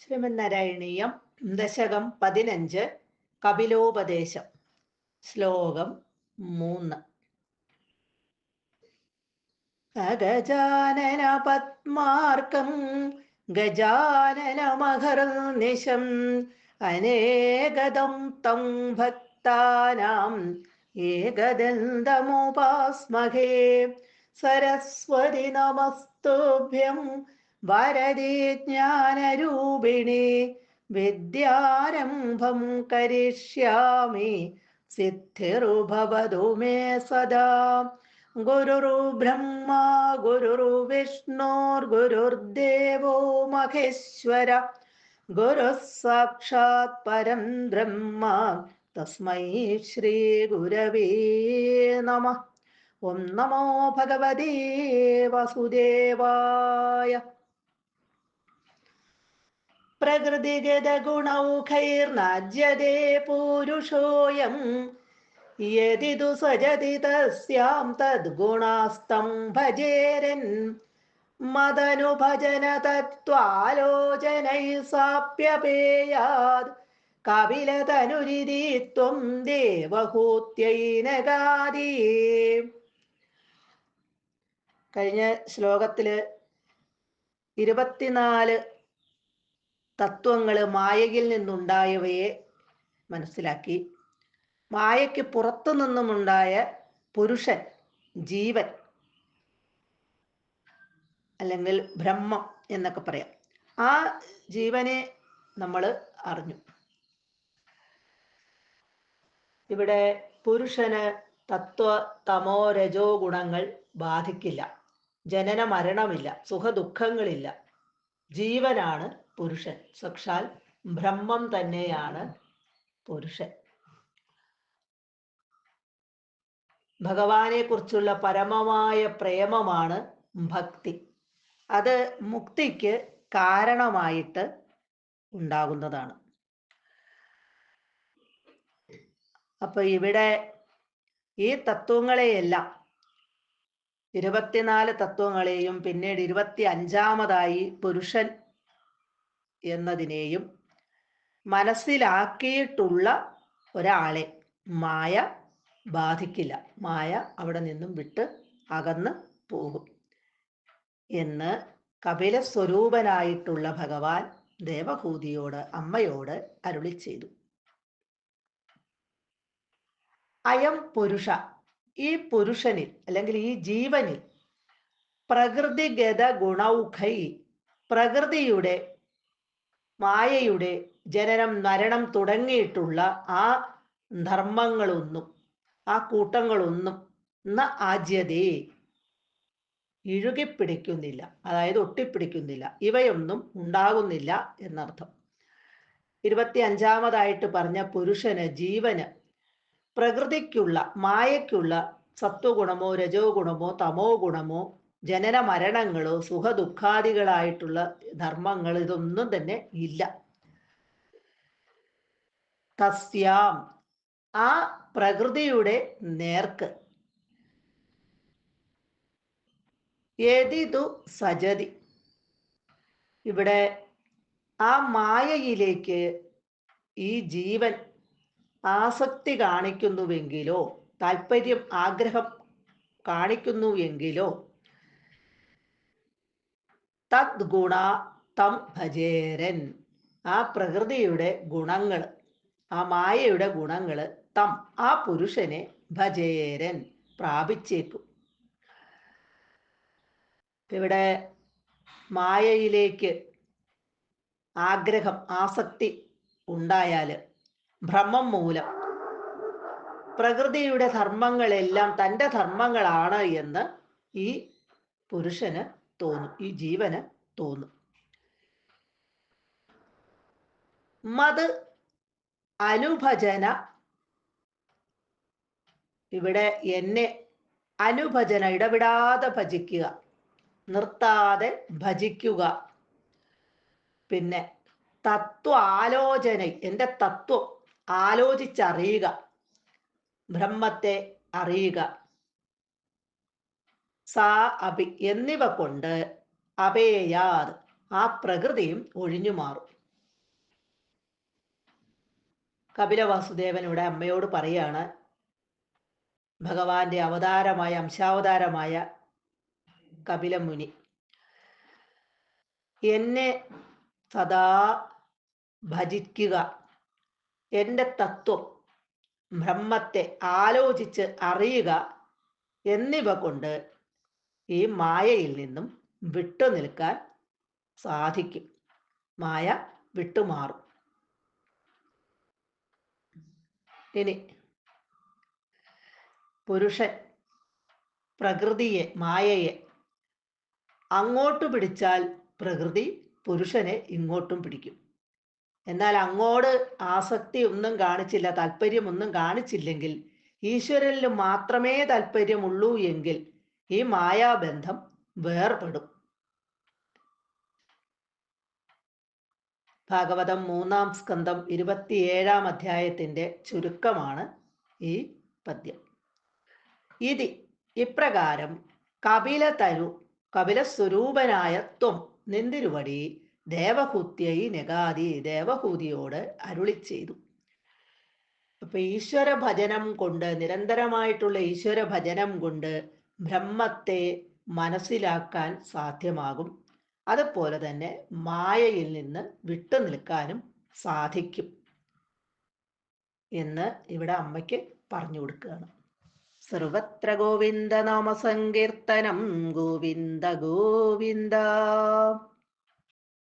ശ്രീമന്നാരായണീയം ദശകം പതിനഞ്ച് കപിലോപദേശം. ശ്ലോകം മൂന്ന്. അഗജാനന പത്മാർക്കം ഗജാനനമഹർനിശം അനേകദം തം ഭക്താനാം ഏകദന്തമുപാസ്മഹേ. സരസ്വതി നമസ്തുഭ്യം വരദേ ജ്ഞാനരൂപിണി വിദ്യാരംഭം കരിഷ്യാമി സിദ്ധിർഭവതു മേ സദാ. ഗുരുരു ബ്രഹ്മ ഗുരുരു വിഷ്ണോർഗുരുർദേവോ മഹേശ്വര. ഗുരു സാക്ഷാത് പരം ബ്രഹ്മ തസ്മൈ ശ്രീ ഗുരവേ നമ. ഓം നമോ ഭഗവതേ വസുദേവായ. പ്രകൃതിഗതഗുണൗഖൈർനാജ്യതേ പൂരുഷോയം സജതി തസ്യാം തദ്ഗുണാസ്തം ഭജേരൻ മദനുഭജന തത്വാലോചനൈ സാപ്യപേയാത് കപിലതനുരിതി ത്വം ദേവഹൂത്യൈനഗാദി കഴിഞ്ഞ ശ്ലോകത്തിൽ ഇരുപത്തിനാല് തത്വങ്ങൾ മായയിൽ നിന്നുണ്ടായവയെ മനസ്സിലാക്കി. മായയ്ക്ക് പുറത്തു നിന്നുമുണ്ടായ പുരുഷൻ ജീവൻ അല്ലെങ്കിൽ ബ്രഹ്മം എന്നൊക്കെ പറയാം. ആ ജീവനെ നമ്മൾ അറിഞ്ഞു. ഇവിടെ പുരുഷന് തത്വ തമോ രജോ ഗുണങ്ങൾ ബാധിക്കില്ല. ജനന മരണമില്ല സുഖ ദുഃഖങ്ങളില്ല ജീവനാണ് പുരുഷൻ. സാക്ഷാൽ ബ്രഹ്മം തന്നെയാണ് പുരുഷൻ. ഭഗവാനെ കുറിച്ചുള്ള പരമമായ പ്രേമമാണ് ഭക്തി. അത് മുക്തിക്ക് കാരണമായിട്ട് ഉണ്ടാകുന്നതാണ്. അപ്പൊ ഇവിടെ ഈ തത്വങ്ങളെയെല്ലാം ഇരുപത്തിനാല് തത്വങ്ങളെയും പിന്നീട് ഇരുപത്തി അഞ്ചാമതായി പുരുഷൻ എന്നതിനെയും മനസ്സിലാക്കിയിട്ടുള്ള ഒരാളെ മായ ബാധിക്കില്ല. മായ അവിടെ നിന്നും വിട്ട് അകന്ന് പോകും. എന്ന് കപില സ്വരൂപനായിട്ടുള്ള ഭഗവാൻ ദേവഭൂതിയോട് അമ്മയോട് അരുളി ചെയ്തു. അയം പുരുഷ. ഈ പുരുഷനിൽ അല്ലെങ്കിൽ ഈ ജീവനിൽ പ്രകൃതിഗത ഗുണൗഖൈ പ്രകൃതിയുടെ മായയുടെ ജനനം മരണം തുടങ്ങിയിട്ടുള്ള ആ ധർമ്മങ്ങളൊന്നും ആ കൂട്ടങ്ങളൊന്നും ന ഇഴുകി പിടിക്കുന്നില്ല അതായത് ഒട്ടിപ്പിടിക്കുന്നില്ല. ഇവയൊന്നും ഉണ്ടാകുന്നില്ല എന്നർത്ഥം. ഇരുപത്തി അഞ്ചാമതായിട്ട് പറഞ്ഞ പുരുഷന് ജീവന് പ്രകൃതിക്കുള്ള മായയ്ക്കുള്ള സത്വഗുണമോ രജോ ഗുണമോ തമോ ഗുണമോ ജനന മരണങ്ങളോ സുഖ ദുഃഖാദികളായിട്ടുള്ള ധർമ്മങ്ങൾ ഇതൊന്നും തന്നെ ഇല്ല. തസ്യാം. ആ പ്രകൃതിയുടെ നേർക്ക്. ഏതിതു സജതി. ഇവിടെ ആ മായയിലേക്ക് ഈ ജീവൻ ആസക്തി കാണിക്കുന്നുവെങ്കിലോ താല്പര്യം ആഗ്രഹം തദ്ഗുണ തം ഭജേരൻ. ആ പ്രകൃതിയുടെ ഗുണങ്ങൾ ആ മായയുടെ ഗുണങ്ങൾ തം ആ പുരുഷനെ ഭജേരൻ പ്രാപിച്ചേക്കും ഇവിടെ മായയിലേക്ക് ആഗ്രഹം ആസക്തി ഉണ്ടായാൽ ഭ്രമം മൂലം പ്രകൃതിയുടെ ധർമ്മങ്ങളെല്ലാം തന്റെ ധർമ്മങ്ങളാണ് എന്ന് ഈ പുരുഷന് തോന്നും. ഈ ജീവന് തോന്നും. മത് അനുഭജന. ഇവിടെ എന്നെ അനുഭജന ഇടവിടാതെ ഭജിക്കുക. നിർത്താതെ ഭജിക്കുക. പിന്നെ തത്വ ആലോചന എന്റെ തത്വം ആലോചിച്ചറിയുക. ബ്രഹ്മത്തെ അറിയുക. സാ അഭി എന്നിവ കൊണ്ട് അഭയയാർ ആ പ്രകൃതിയും ഒഴിഞ്ഞു മാറും. കപില വാസുദേവൻ ഇവിടെ അമ്മയോട് പറയാണ് ഭഗവാന്റെ അവതാരമായ അംശാവതാരമായ കപിലമുനി എന്നെ സദാ ഭജിക്കുക. എന്റെ തത്വം ബ്രഹ്മത്തെ ആലോചിച്ച് അറിയുക എന്നിവ കൊണ്ട് ഈ മായയിൽ നിന്നും വിട്ടു നിൽക്കാൻ സാധിക്കും. മായ വിട്ടുമാറും. ഇനി പുരുഷൻ പ്രകൃതിയെ മായയെ അങ്ങോട്ട് പിടിച്ചാൽ പ്രകൃതി പുരുഷനെ ഇങ്ങോട്ടും പിടിക്കും. എന്നാൽ അങ്ങോട്ട് ആസക്തി ഒന്നും കാണിച്ചില്ല താല്പര്യമൊന്നും കാണിച്ചില്ലെങ്കിൽ ഈശ്വരനിൽ മാത്രമേ താല്പര്യമുള്ളൂ എങ്കിൽ ഈ മായാബന്ധം വേർപെടും. ഭാഗവതം മൂന്നാം സ്കന്ധം ഇരുപത്തിയേഴാം അധ്യായത്തിന്റെ ചുരുക്കമാണ് ഈ പദ്യം. ഇതി ഇപ്രകാരം കപില തരു കപിലസ്വരൂപനായ ത്വം നിന്തിരുവടി ദേവഹൂത്യൈ നെഗാതി ദേവഹൂതിയോട് അരുളി ചെയ്തു. അപ്പൊ ഈശ്വര ഭജനം കൊണ്ട് നിരന്തരമായിട്ടുള്ള ഈശ്വര ഭജനം കൊണ്ട് ബ്രഹ്മത്തെ മനസ്സിലാക്കാൻ സാധ്യമാകും. അതുപോലെ തന്നെ മായയിൽ നിന്ന് വിട്ടു നിൽക്കാനും സാധിക്കും എന്ന് ഇവിടെ അമ്മയ്ക്ക് പറഞ്ഞു കൊടുക്കുകയാണ്. സർവത്ര ഗോവിന്ദ നാമ സങ്കീർത്തനം. ഗോവിന്ദ ഗോവിന്ദ.